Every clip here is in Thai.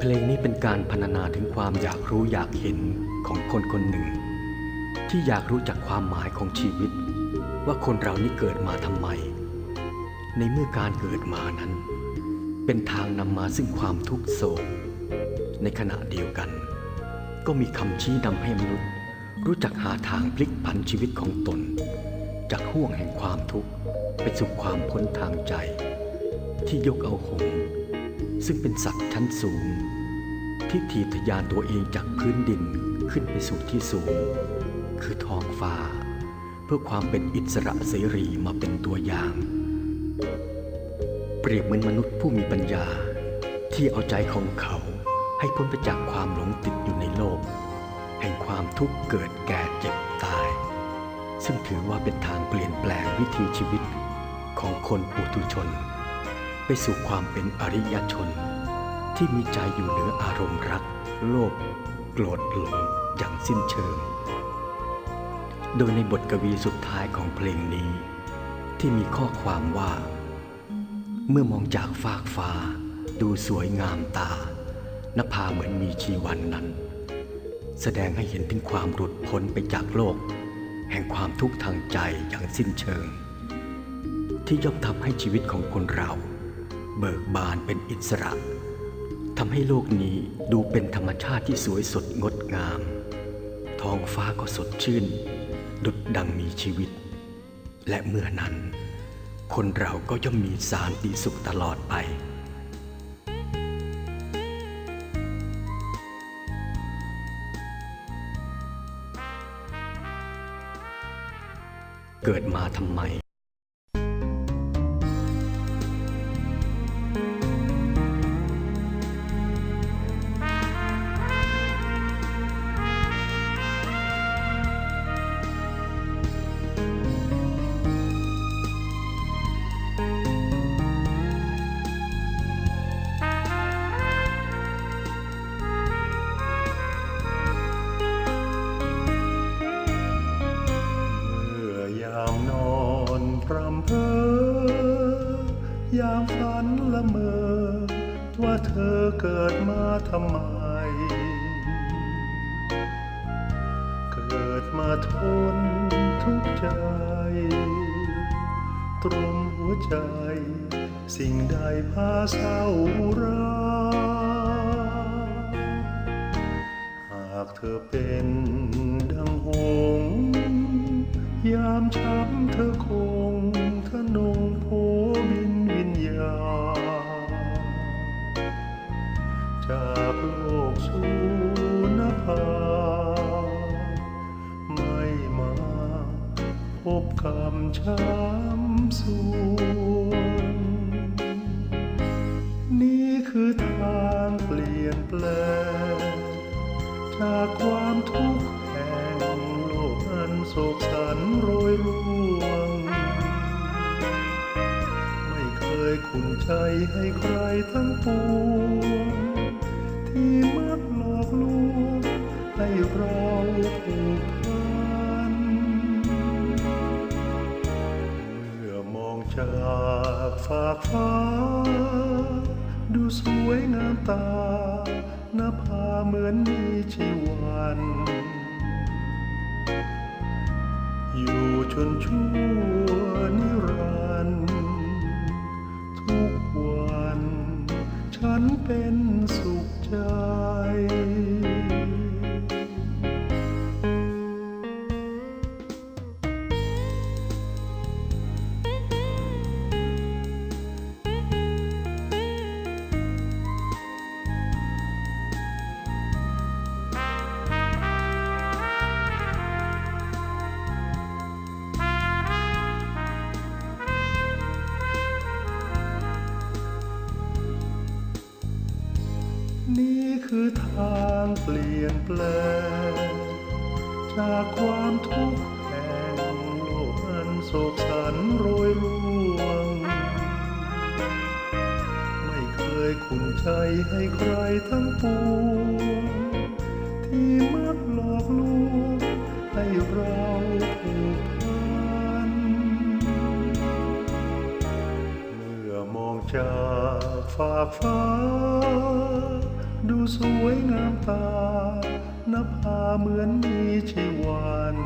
เพลงนี้เป็นการพรรณนาถึงความอยากรู้อยากเห็นของคนคนหนึ่ง ที่อยากรู้จักความหมายของชีวิต ว่าคนเรานี่เกิดมาทำไม ในเมื่อการเกิดมานั้น เป็นทางนำมาซึ่งความทุกข์โศก ในขณะเดียวกัน ก็มีคำชี้นำให้มนุษย์ รู้จักหาทางพลิกผันชีวิตของตน จากห่วงแห่งความทุกข์ไปสู่ความพ้นทางใจ ที่ยกเอาหง ซึ่งเป็นสัตว์ชั้นสูง ที่ถีบทะยานตัวเองจากพื้นดินขึ้นไปสู่ที่สูง คือท้องฟ้า เพื่อความเป็นอิสระเสรีมาเป็นตัวอย่าง เปรียบเหมือนมนุษย์ผู้มีปัญญา ที่เอาใจของเขาให้พ้นไปจากความหลงติดอยู่ในโลก แห่งความทุกข์เกิดแก่เจ็บตาย ซึ่งถือว่าเป็นทางเปลี่ยนแปลงวิถีชีวิตของคนปุถุชน ไปสู่ความเป็นอริยชน ที่มีใจอยู่เหนืออารมณ์รัก โลภโกรธหลงอย่างสิ้นเชิง โดยในบทกวีสุดท้ายของเพลงนี้ ที่มีข้อความว่า เมื่อมองจากฟากฟ้า ดูสวยงามตานภาเหมือนมีชีวันนั้น แสดงให้เห็นถึงความหลุดพ้นไปจากโลก แห่งความทุกข์ทางใจอย่างสิ้นเชิง ที่ย่อมทำให้ชีวิตของคนเรา เบิกบานเป็นอิสระทำให้โลกนี้ดูเป็นธรรมชาติที่สวยสดงดงาม ท้องฟ้าก็สดชื่น ดุดดังมีชีวิต และเมื่อนั้น คนเราก็ย่อมมีสารติสุขตลอดไปเกิดมาทำไม เธอเกิดมาทำไม เกิดมาทนทุกข์ใจ ตรงหัวใจ สิ่งใดพาเศร้าร้าหากเธอเป็นดังหง ยามช้ำเธอคง จากโลกสู่นภา ไม่มาพบคำช้ำสวงนี่คือทางเปลี่ยนแปลง จากความทุกข์แห่งโลกอันโศกสันโรยร่วง ไม่เคยขุนใจให้ใครทั้งปวง ที่มักหลอกลวงให้เราผูกพัน เมื่อมองจากฟากฟ้า ดูสวยงามตาหน้าผาเหมือนมีชีวันอยู่จนชั่วนิรันดร์ทุกวัน ฉันเป็นสุ ข คือทางเปลี่ยนแปลง จากความทุกข์แห่งโลกอันโศกสันโรยร่วง ไม่เคยขุนใจให้ใครทั้งปวง ที่มักหลอกลวงให้เราผูกพัน เมื่อมองจากฟากฟ้า ดูสวยงามตานภาเหมือนมีชีวัน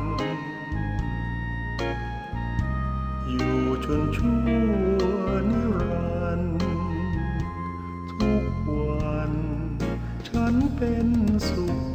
อยู่จนชั่วนิรันดร์ทุกวัน ฉันเป็นสุข